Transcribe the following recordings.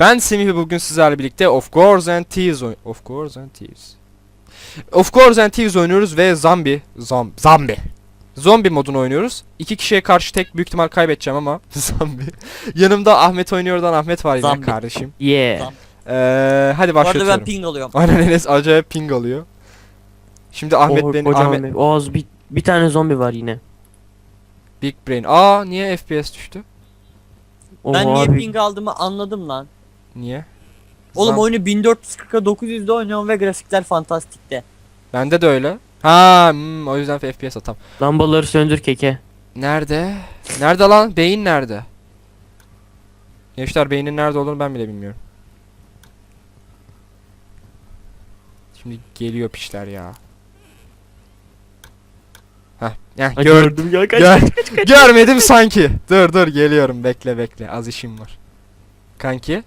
Ben Semih ve bugün sizlerle birlikte Of Course and Thieves Of Course and Thieves. Of Course and Thieves oynuyoruz ve Zombie Zom Zombie Zombi modunu oynuyoruz. İki kişiye karşı tek büyük ihtimal kaybedeceğim ama Zombie. Yanımda Ahmet oynuyordan Ahmet var yine kardeşim. Yeah. Ee, hadi Bu arada başlatıyorum. ben ping alıyorum. Aynen Enes acayip ping alıyor. Şimdi Ahmet Oh, beni Ahmet Oğuz bir, bir tane zombi var yine. Big Brain. Aa niye FPS düştü? Oh, ben niye abi. ping aldığımı anladım lan. Niye? Oğlum Zam- oyunu 1440'a 900'de oynuyorum ve grafikler fantastikte. Bende de öyle. Ha, hmm, o yüzden FPS atam. Lambaları söndür keke. Nerede? Nerede lan? Beyin nerede? Gençler beynin nerede olduğunu ben bile bilmiyorum. Şimdi geliyor pişler ya. Heh Ha, gör, gördüm ya kaç. gör- görmedim sanki. Dur dur geliyorum bekle bekle az işim var. Kanki.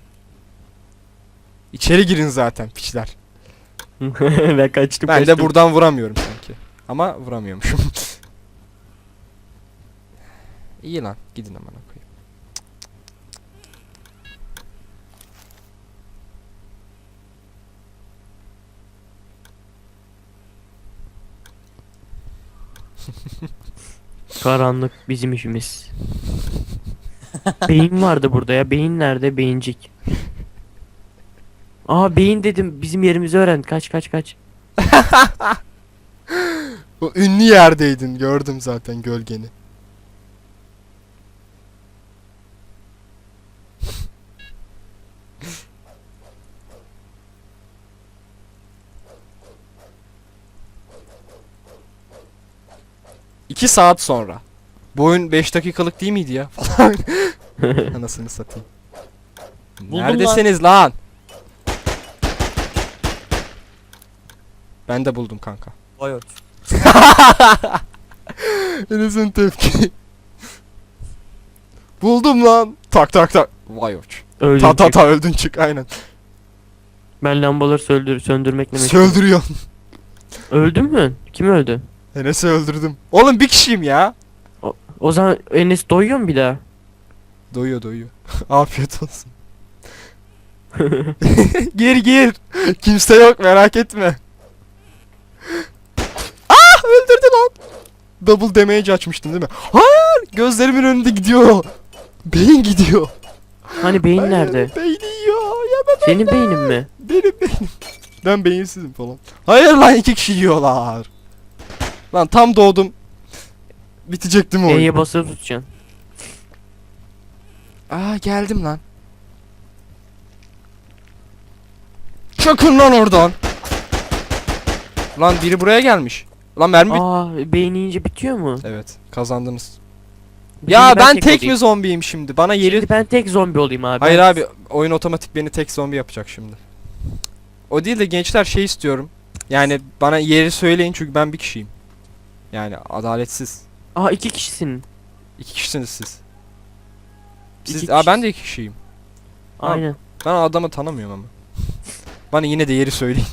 İçeri girin zaten piçler. ben kaçtım Ben de kaçtım. buradan vuramıyorum sanki. Ama vuramıyormuşum. İyi lan gidin amına koyayım. Karanlık bizim işimiz. beyin vardı burada ya. Beyin nerede? Beyincik. Aa beyin dedim. Bizim yerimizi öğren. Kaç kaç kaç. O ünlü yerdeydin gördüm zaten gölgeni. İki saat sonra. Bu oyun 5 dakikalık değil miydi ya? Falan. Anasını satayım. Buldum Neredesiniz lan? Ben de buldum kanka. Vay ört. Enes'in tepki. Buldum lan. Tak tak tak. Vay uç. Öldüm. Ta ta ta öldün çık aynen. Ben lambaları söndür söndürmekle meşgul. Söldürüyorsun. Öldün mü? Kim öldü? Enes'i öldürdüm. Oğlum bir kişiyim ya. O zaman Enes doyuyor mu bir daha? Doyuyor doyuyor. Afiyet olsun. gir gir. Kimse yok merak etme. Ah öldürdü lan. Double damage açmıştın değil mi? Hayır gözlerimin önünde gidiyor. Beyin gidiyor. Hani beyin Hayır, nerede? Beyni yiyor. Yemem. Senin beynin mi? Benim benim. Ben beyinsizim falan. Hayır lan iki kişi yiyorlar. Lan tam doğdum. Bitecekti mi oyun? E'ye basılı tutacaksın. Aa geldim lan. Çakın lan oradan. Lan biri buraya gelmiş. Lan mermi bit- Aa beyin yiyince bitiyor mu? Evet kazandınız. Şimdi Ya ben tek olayım. mi zombiyim şimdi? Bana yeri... Şimdi ben tek zombi olayım abi. Hayır abi oyun otomatik beni tek zombi yapacak şimdi. O değil de gençler şey istiyorum. Yani bana yeri söyleyin çünkü ben bir kişiyim. Yani adaletsiz. Aa iki kişisin. İki kişisiniz siz. Siz, İki aa ben de iki kişiyim. Abi, Aynen. Ben adamı tanımıyorum ama. Bana yine de yeri söyleyin.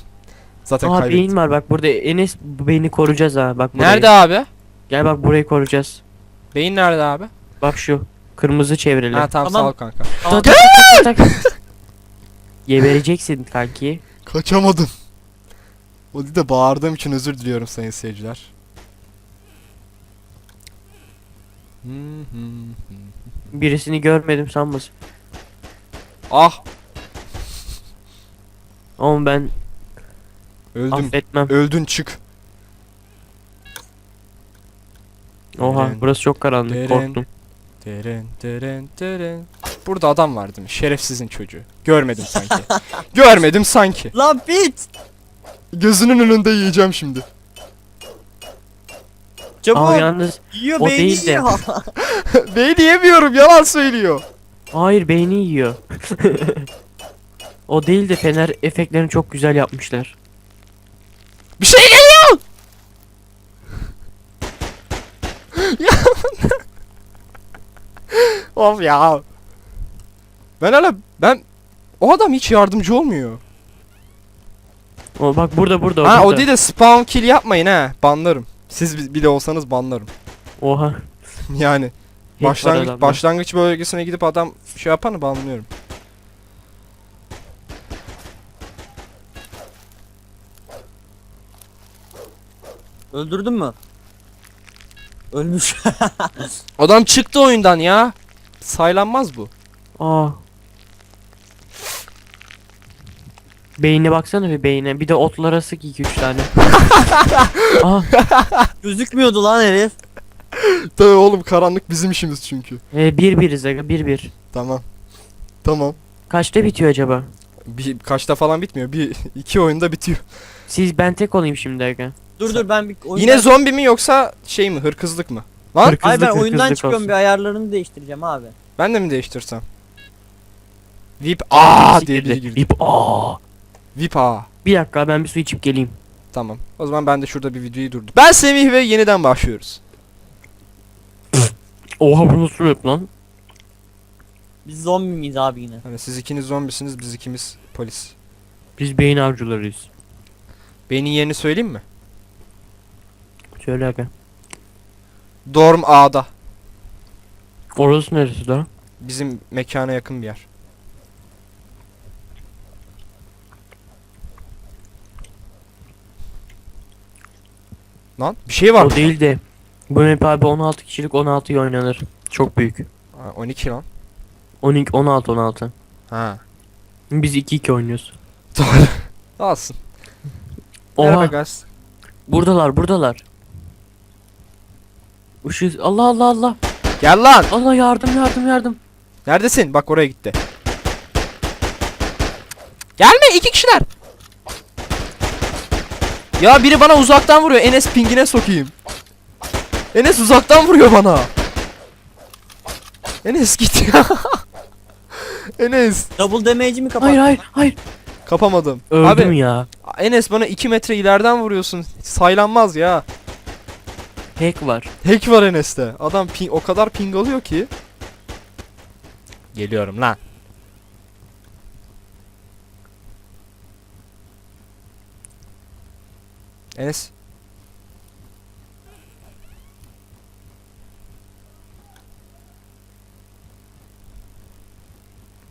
Zaten Aa beyin var bak burada Enes bu beyni koruyacağız ha bak burayı. Nerede abi? Gel bak burayı koruyacağız. Beyin nerede abi? Bak şu kırmızı çevrili. Ha tamam, Tamam. sağ ol kanka. Tak, tak, tak, tak, tak. Gebereceksin kanki. Kaçamadım. O değil de bağırdığım için özür diliyorum sayın seyirciler. Hı hı hı. Birisini görmedim sanmasın. ah Ama ben öldüm. affetmem. Öldün çık. Oha Deren, burası çok karanlık deren. korktum. Deren deren deren. Burada adam var değil mi? Şerefsizin çocuğu. Görmedim sanki. Görmedim sanki. Lan bit! Gözünün önünde yiyeceğim şimdi. Çabuk! Aa yalnız yiyor o beyni değil de. yiyor. Beyni yemiyorum yalan söylüyor. hayır beyni yiyor. o değil de fener efektlerini çok güzel yapmışlar. Bir şey geliyor. ya. of ya. Ben hala ben o adam hiç yardımcı olmuyor. O bak burada burada. ha o değil de spawn kill yapmayın ha. Banlarım. Siz bi- bile olsanız banlarım. Oha. Yani Hep başlangıç başlangıç bölgesine gidip adam şey yapanı banlıyorum. Öldürdün mü? Ölmüş. Adam çıktı oyundan ya. Saylanmaz bu. Aa. Beyine baksana bir beyine. Bir de otlara sık 2-3 tane. Aa. Gözükmüyordu lan herif. Tabii oğlum karanlık bizim işimiz çünkü. E, bir biriz aga bir bir. Tamam. Tamam. Kaçta bitiyor acaba? Bir kaçta falan bitmiyor. Bir iki oyunda bitiyor. Siz ben tek olayım şimdi aga. Dur dur ben bir oyundan... Yine zombi mi yoksa şey mi hırkızlık mı? Lan Hırkızlık, Hayır ben oyundan hırkızlık çıkıyorum olsun. bir ayarlarını değiştireceğim abi. ben de mi değiştirsem? VIP aa diye biri girdi. İp aa. VIP aa. Bir dakika ben bir su içip geleyim. Tamam. O zaman ben de şurada bir videoyu durdum. Ben Semih ve yeniden başlıyoruz. Oha bu nasıl rap lan? Biz zombi miyiz abi yine? Hani siz ikiniz zombisiniz, biz ikimiz polis. Biz beyin avcılarıyız. Beynin yerini söyleyeyim mi? Söyle aga. Dorm A'da. Orası neresi lan? Bizim mekana yakın bir yer. Lan bir şey var. O değil de. Bu map abi 16 kişilik 16'yı oynanır. Çok büyük. Ha, 12 lan. 12 16 16. Ha. Biz 2 2 oynuyoruz. Doğru. Alsın. Oha Merhaba guys. buradalar buradalar. Işık Allah Allah Allah. Gel lan. Allah yardım yardım yardım. Neredesin? Bak oraya gitti. Gelme iki kişiler. Ya biri bana uzaktan vuruyor. Enes pingine sokayım. Enes uzaktan vuruyor bana. Enes git ya. Enes. Double damage'i mi kapattın? Hayır hayır hayır. Kapamadım. Öldüm Abi ya. Enes bana 2 metre ileriden vuruyorsun. Saylanmaz ya. Hack var. Hack var Enes'te. Adam ping, o kadar ping alıyor ki. Geliyorum lan. Enes.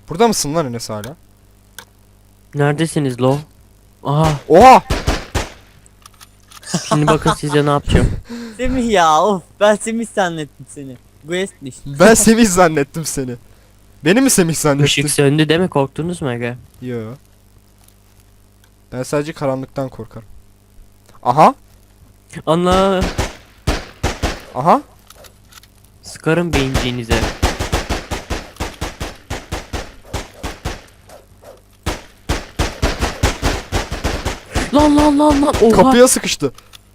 Burada mısın lan Enes hala? Neredesiniz lo? Aha Oha! Şimdi bakın size ne yapacağım. Semih ya of ben Semih zannettim seni. Quest'miş. Ben Semih zannettim seni. Beni mi Semih zannettin? Işık söndü deme korktunuz mu aga? Yo. Ben sadece karanlıktan korkarım. Aha. Allah Aha. sıkarım beyinciğinize. Lan lan lan lan oha Kapıya sıkıştı.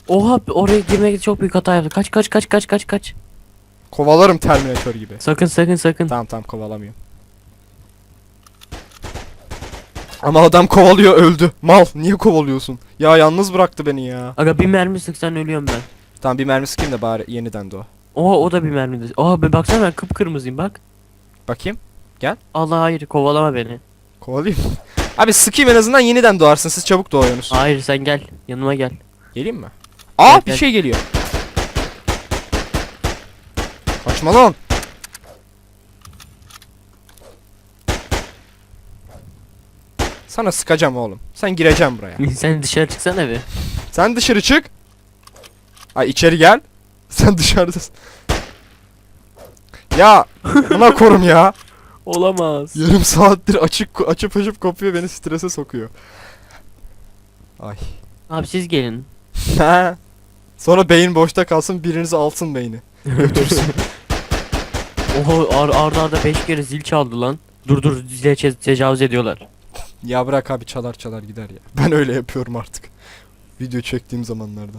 oha oraya girmekte çok büyük hata yaptı. Kaç kaç kaç kaç kaç kaç. Kovalarım Terminator gibi. Sakın sakın sakın. Tamam tamam kovalamıyorum. Ama adam kovalıyor öldü. Mal niye kovalıyorsun? Ya yalnız bıraktı beni ya. Aga bir mermi sıksan ölüyorum ben. Tamam bir mermi sıkayım da bari yeniden de o. Oha o da bir mermi. Oha be baksana ben kıpkırmızıyım bak. Bakayım. Allah hayır kovalama beni. Kovalayayım. Abi sıkayım en azından yeniden doğarsın. Siz çabuk doğuyorsunuz. Hayır sen gel yanıma gel. Geleyim mi? Aa Gel, bir gel. şey geliyor. Kaçma lan. Sana sıkacağım oğlum. Sen gireceğim buraya. sen dışarı çıksana bir. Sen dışarı çık. Ay içeri gel. Sen dışarıdasın. Ya buna korum ya. Olamaz. Yarım saattir açık açıp açıp kopuyor beni strese sokuyor. Ay. Abi siz gelin. Sonra beyin boşta kalsın birinizi alsın beyni. Götürsün. Oha ar arda arda 5 kere zil çaldı lan. Dur dur zile tecavüz ediyorlar. ya bırak abi çalar çalar gider ya. Ben öyle yapıyorum artık. Video çektiğim zamanlarda.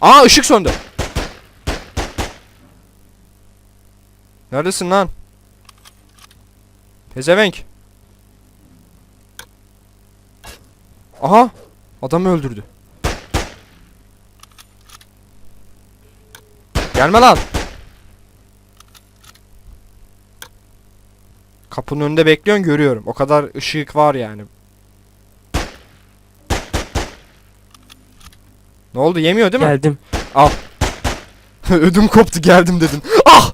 Aa ışık söndü. Neredesin lan? Pezevenk. Aha. Adamı öldürdü. Gelme lan. Kapının önünde bekliyorsun görüyorum. O kadar ışık var yani. Ne oldu yemiyor değil mi? Geldim. Ödüm koptu geldim dedin. Ah!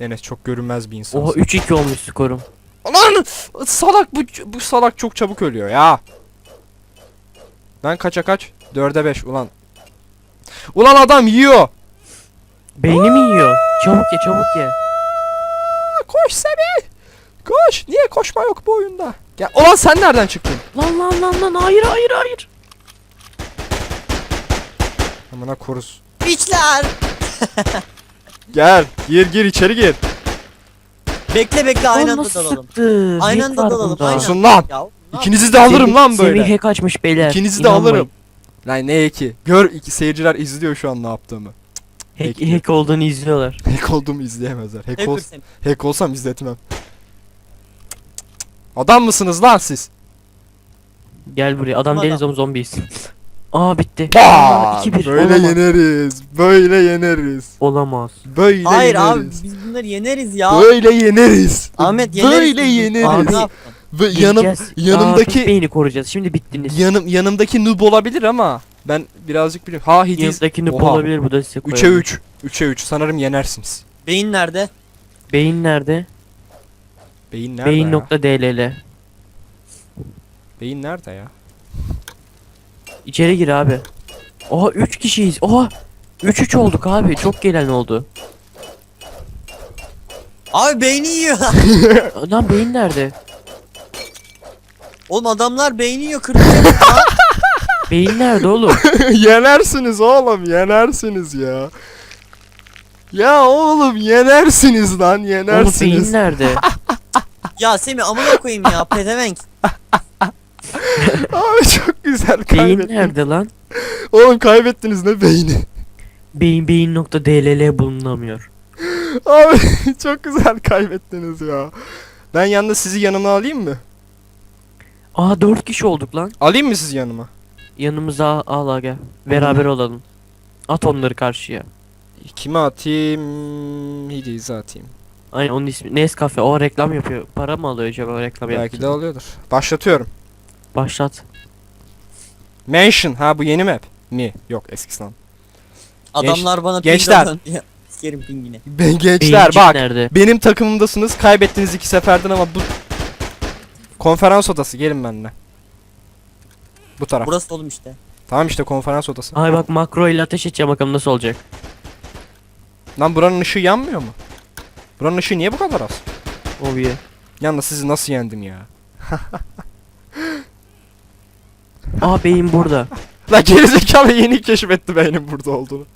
Enes çok görünmez bir insan. Oha 3-2 olmuş skorum. Lan salak bu bu salak çok çabuk ölüyor ya. Ben kaça kaç? 4'e 5 ulan. Ulan adam yiyor. Beyni mi yiyor? Çabuk ye çabuk ye. Koş Semih. Koş. Niye koşma yok bu oyunda? Gel. Ulan sen nereden çıktın? Lan lan lan lan hayır hayır hayır. Amına koruz. Piçler. Gel. Gir gir içeri gir. Bekle bekle aynı Oğlum anda nasıl dalalım. sıktı? Aynı anda dalalım, aynen. Susun lan. Ya İkinizi de alırım Semih- lan böyle. Semih hack açmış beyler. İkinizi de İnanmayın. alırım. Lan ne ki? Gör iki seyirciler izliyor şu an ne yaptığımı. Hack, Bekle. hack olduğunu izliyorlar. Hack olduğumu izleyemezler. Hack, ol, Semih. hack olsam izletmem. Adam mısınız lan siz? Gel buraya. Adam Adam. değiliz ama zombiyiz. Aa bitti. Aa, 2-1. Böyle Olamaz. yeneriz. Böyle yeneriz. Olamaz. Böyle Hayır abi yeneriz. biz bunları yeneriz ya. Böyle yeneriz. Ahmet yeneriz. Böyle biz. yeneriz. Abi, ne Abi, yaptın? Ve yanım Yeneceğiz. Aa, yanımdaki beyni koruyacağız. Şimdi bittiniz. yanım yanımdaki noob olabilir ama ben birazcık biliyorum. Ha Hidiz. Yanındaki noob Oha. olabilir bu da size 3'e koyalım. 3. 3'e 3 sanırım yenersiniz. Beyin nerede? Beyin nerede? Beyin nerede Beyin ya? nokta DLL. Beyin nerede ya? İçeri gir abi. Oha 3 kişiyiz. Oha 3-3 olduk abi. Çok gelen oldu. Abi beyni yiyor. Lan beyin nerede? Oğlum adamlar beyni yiyor kırmızı. Beyin nerede oğlum? yenersiniz oğlum yenersiniz ya. Ya oğlum yenersiniz lan oğlum beyin yenersiniz. nerede? ya Semih amına koyayım ya pezevenk. Abi çok güzel beyin nerede lan? Oğlum kaybettiniz ne beyni. Beyin beyin nokta DLL bulunamıyor. Abi çok güzel kaybettiniz ya. Ben yalnız sizi yanıma alayım mı? Aa 4 kişi olduk lan. Alayım mı sizi yanıma? Yanımıza al al gel. Beraber olalım. At onları karşıya. Kime atayım? Hidiz'e atayım. Aynen onun ismi Nescafe. O reklam yapıyor. Para mı alıyor acaba o reklam Belki de alıyordur. Başlatıyorum. Başlat. Mansion. Ha bu yeni map. Mi? Yok eskisi lan. Adamlar bana gençler. Ya, Sikerim pingini. Ben gençler Beyincik bak. nerede? Benim takımımdasınız. Kaybettiniz iki seferden ama bu konferans odası gelin benimle. Bu taraf. Burası oğlum işte. Tamam işte konferans odası. Ay bak makro ile ateş edeceğim bakalım nasıl olacak. Lan buranın ışığı yanmıyor mu? Buranın ışığı niye bu kadar az? Oh yeah. Yalnız sizi nasıl yendim ya? Aa beyin burada. La gerizekalı yeni keşfetti beynin burada olduğunu.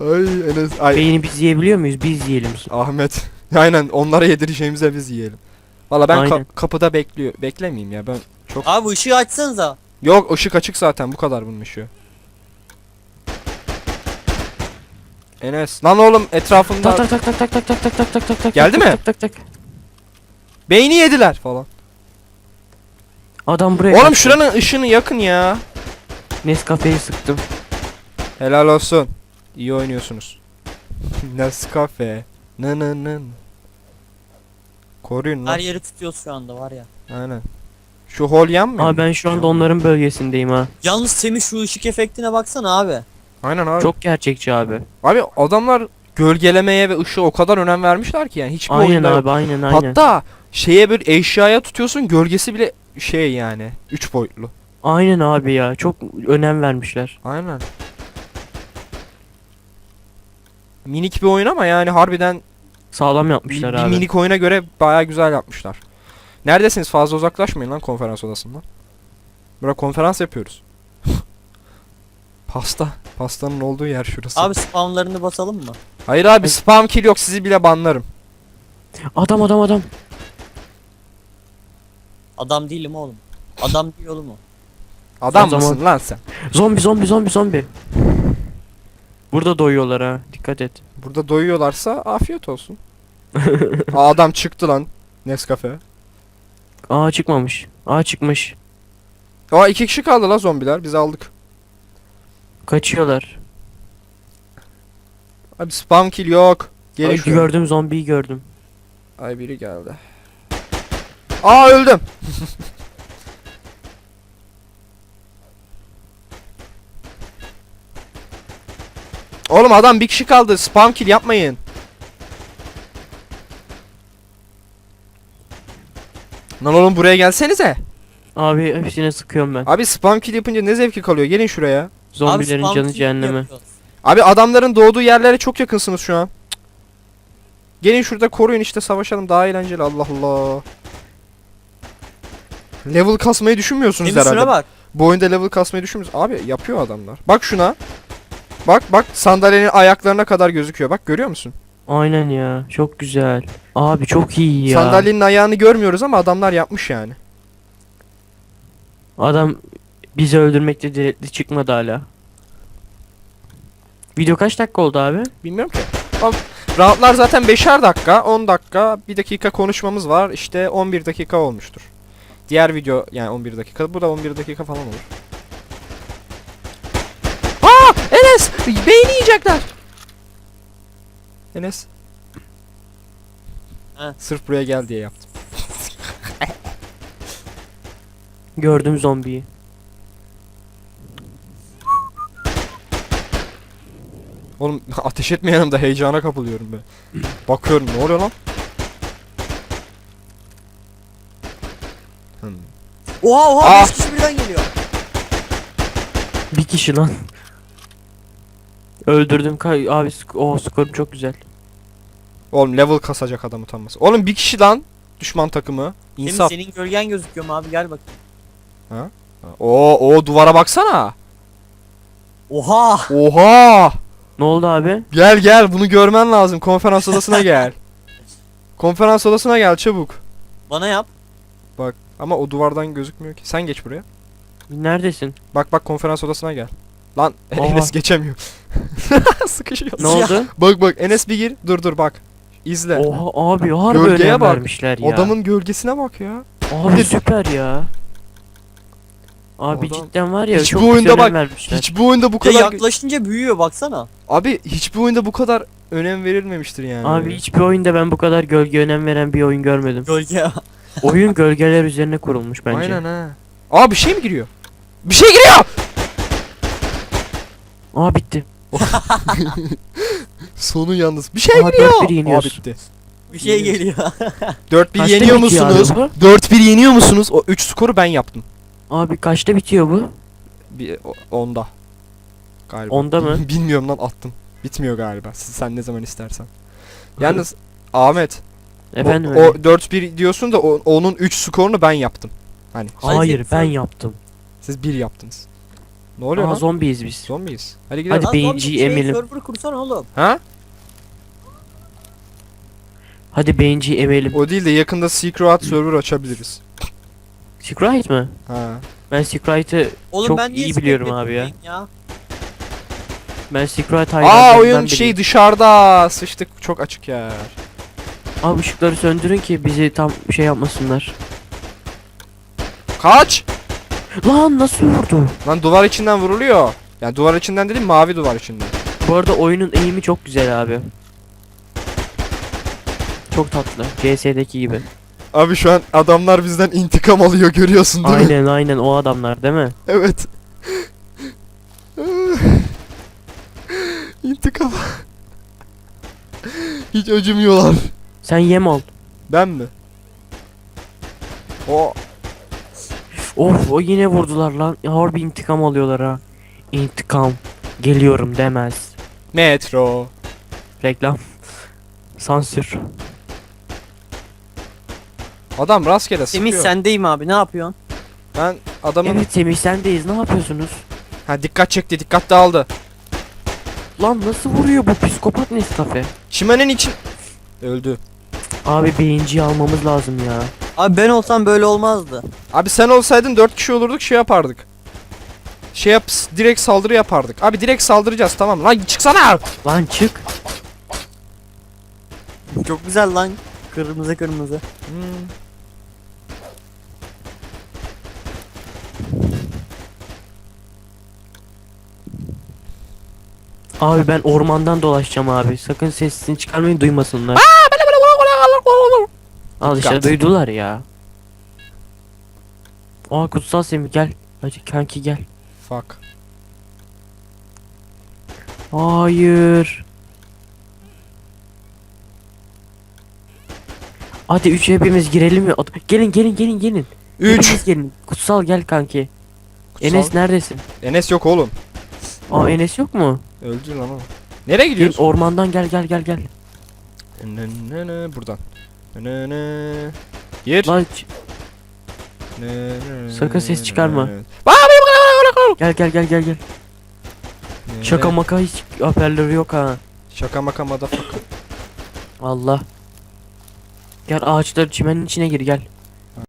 Ay Enes ay Beyni biz yiyebiliyor muyuz? Biz yiyelim. Ahmet. Aynen onlara yedireceğimize biz yiyelim. Valla ben ka- Aynen. kapıda bekliyor. Beklemeyeyim ya ben çok. Abi ışığı açsanıza. Yok ışık açık zaten bu kadar bunun ışığı. Enes lan oğlum etrafında Tak tak tak tak tak tak tak tak tak tak tak Geldi tak, mi? Tak tak tak. beyni yediler falan. Adam buraya Oğlum kaçtı. şuranın ışığını yakın ya. Nescafe'yi sıktım. Helal olsun. İyi oynuyorsunuz. Nescafe. Nı nı nı. Koruyun lan. Her yeri tutuyoruz şu anda var ya. Aynen. Şu hol yanmıyor Aa mu? ben şu anda onların bölgesindeyim ha. Yalnız Semih şu ışık efektine baksana abi. Aynen abi. Çok gerçekçi abi. Abi adamlar gölgelemeye ve ışığa o kadar önem vermişler ki yani hiçbir Aynen oyunda yok. abi aynen aynen. Hatta şeye bir eşyaya tutuyorsun gölgesi bile şey yani 3 boyutlu. Aynen abi ya. Çok önem vermişler. Aynen. Minik bir oyun ama yani harbiden Sağlam yapmışlar bir abi. minik oyuna göre baya güzel yapmışlar. Neredesiniz? Fazla uzaklaşmayın lan konferans odasından. Burada konferans yapıyoruz. Pasta. Pastanın olduğu yer şurası. Abi spawnlarını basalım mı? Hayır abi spam kill yok sizi bile banlarım. Adam adam adam. Adam değilim oğlum. Adam değil oğlum o. Adam zaman- mısın lan sen? Zombi zombi zombi zombi. Burada doyuyorlar ha. Dikkat et. Burada doyuyorlarsa afiyet olsun. Aa, adam çıktı lan. Nescafe. Aa çıkmamış. Aa çıkmış. Aa iki kişi kaldı la zombiler. Biz aldık. Kaçıyorlar. Abi spam kill yok. Gelin Ay, şuraya. gördüm zombiyi gördüm. Ay biri geldi. Aa öldüm. Oğlum adam bir kişi kaldı. Spam kill yapmayın. Lan oğlum buraya gelsenize. Abi hepsine sıkıyorum ben. Abi spam kill yapınca ne zevki kalıyor? Gelin şuraya. Zombilerin spam canı kill cehenneme. yapıyoruz. Abi adamların doğduğu yerlere çok yakınsınız şu an. Cık. Gelin şurada koruyun işte savaşalım daha eğlenceli Allah Allah. Level kasmayı düşünmüyorsunuz Senin herhalde. bak. Bu oyunda level kasmayı düşünmüyorsunuz. Abi yapıyor adamlar. Bak şuna. Bak bak sandalyenin ayaklarına kadar gözüküyor. Bak görüyor musun? Aynen ya. Çok güzel. Abi çok iyi ya. Sandalyenin ayağını görmüyoruz ama adamlar yapmış yani. Adam bizi öldürmekte diretli çıkmadı hala. Video kaç dakika oldu abi? Bilmiyorum ki. Ama roundlar zaten 5'er dakika, 10 dakika, 1 dakika konuşmamız var. İşte 11 dakika olmuştur. Diğer video yani 11 dakika. Bu da 11 dakika falan olur. Aa! Enes! Beyni yiyecekler. Enes. Ha. Sırf buraya gel diye yaptım. Gördüm zombiyi. Oğlum ateş etme yanımda heyecana kapılıyorum ben. Bakıyorum ne oluyor lan? Hmm. Oha oha Ah! 5 kişi birden geliyor. Bir kişi lan. Öldürdüm kay abi o skorum çok güzel. Oğlum level kasacak adam utanmaz. Oğlum bir kişi lan düşman takımı. Senin, İnsaf. senin gölgen gözüküyor mu abi gel bak. Oo o duvara baksana. Oha. Oha! Ne oldu abi? Gel gel bunu görmen lazım. Konferans odasına gel. Konferans odasına gel çabuk. Bana yap. Bak ama o duvardan gözükmüyor ki. Sen geç buraya. Neredesin? Bak bak konferans odasına gel. Lan Oha. Enes geçemiyor. Sıkışıyor. Ne oldu? Bak bak Enes bir gir. Dur dur bak. İzle. Oha abi harbi Gölgeye önem bak. vermişler ya. Adamın gölgesine bak ya. Abi süper ya. Abi Adam- cidden var ya Hiçbir çok güzel oyunda önem bak, vermişler. Hiçbir oyunda bu Ya kadar yaklaşınca büyüyor baksana. Abi hiçbir oyunda bu kadar önem verilmemiştir yani. Abi hiçbir oyunda ben bu kadar gölge önem veren bir oyun görmedim. Gölge. Oyun gölgeler üzerine kurulmuş bence. Aynen ha. Aa bir şey mi giriyor? Bir şey giriyor. Aa bitti. Sonu yalnız. Bir şey Aa, giriyor. 4-1 Aa yeniyoruz. bitti. Bir şey geliyor. 4-1 Kaçta yeniyor bitiyor musunuz? abi 4-1 yeniyor musunuz? O 3 skoru ben yaptım. Abi kaçta bitiyor bu? Bir o- onda. Galiba. Onda mı? Bilmiyorum lan attım. Bitmiyor galiba. Siz sen ne zaman istersen. Yalnız Ahmet Efendim o, o öyle. 4-1 diyorsun da o- onun 3 skorunu ben yaptım. Hani Hayır ben yaptım. siz 1 yaptınız. Ne oluyor Aa lan? zombiyiz biz. Muyuz? Hadi gidelim. Hadi Lan şey, emelim. Server kursana oğlum. Ha? Hadi beyinciyi emelim. O değil de yakında Secret server açabiliriz. Secret mi? Ha. Ben Secret'ı Oğlum Çok ben niye iyi biliyorum abi ya. ya. ben Secret Aa oyun biriyim. şey dışarıda. Sıçtık çok açık ya. Abi ışıkları söndürün ki bizi tam şey yapmasınlar. Kaç! Lan nasıl vurdu? Lan duvar içinden vuruluyor. Yani duvar içinden dedim mavi duvar içinden. Bu arada oyunun eğimi çok güzel abi. Çok tatlı. CS'deki gibi. Abi şu an adamlar bizden intikam alıyor görüyorsun değil mi? aynen aynen o adamlar değil mi? Evet. intikam. Hiç acımıyorlar. Sen yem ol. Ben mi? O Of o yine vurdular lan. Harbi intikam alıyorlar ha. İntikam. Geliyorum demez. metro. Reklam. Sansür. Adam rastgele Semih sıkıyor. sendeyim abi ne yapıyorsun? Ben adamın Evet Semih sendeyiz ne yapıyorsunuz? ha dikkat çekti, dikkat dağıldı. Lan nasıl vuruyor bu psikopat Nescafe? Çimenin için öldü. Abi beyinciyi almamız lazım ya. Abi ben olsam böyle olmazdı. Abi sen olsaydın 4 kişi olurduk şey yapardık. Şey yap direkt saldırı yapardık. Abi direkt saldıracağız tamam. Lan çıksana. Lan çık. Çok güzel lan. Kırmızı kırmızı. Hmm. Abi ben ormandan dolaşacağım abi. Sakın sesini çıkarmayın duymasınlar. Al işte Dikkat. duydular ya. Aa kutsal Semih gel. Hadi kanki gel. Fuck. Hayır. Hadi üç hepimiz girelim mi? Gelin gelin gelin gelin. 3. Hepimiz gelin. Kutsal gel kanki. Enes neredesin? Enes yok oğlum. Aa Enes yok mu? Öldü lan o. Nereye Gel gidiyoruz? ormandan gel gel gel gel. Buradan. Gir. Lan Sakın ses çıkarma. gel gel gel gel gel. Şaka maka hiç haberleri yok ha. Şaka maka motherfucker. Allah. Gel ağaçların çimenin içine gir gel.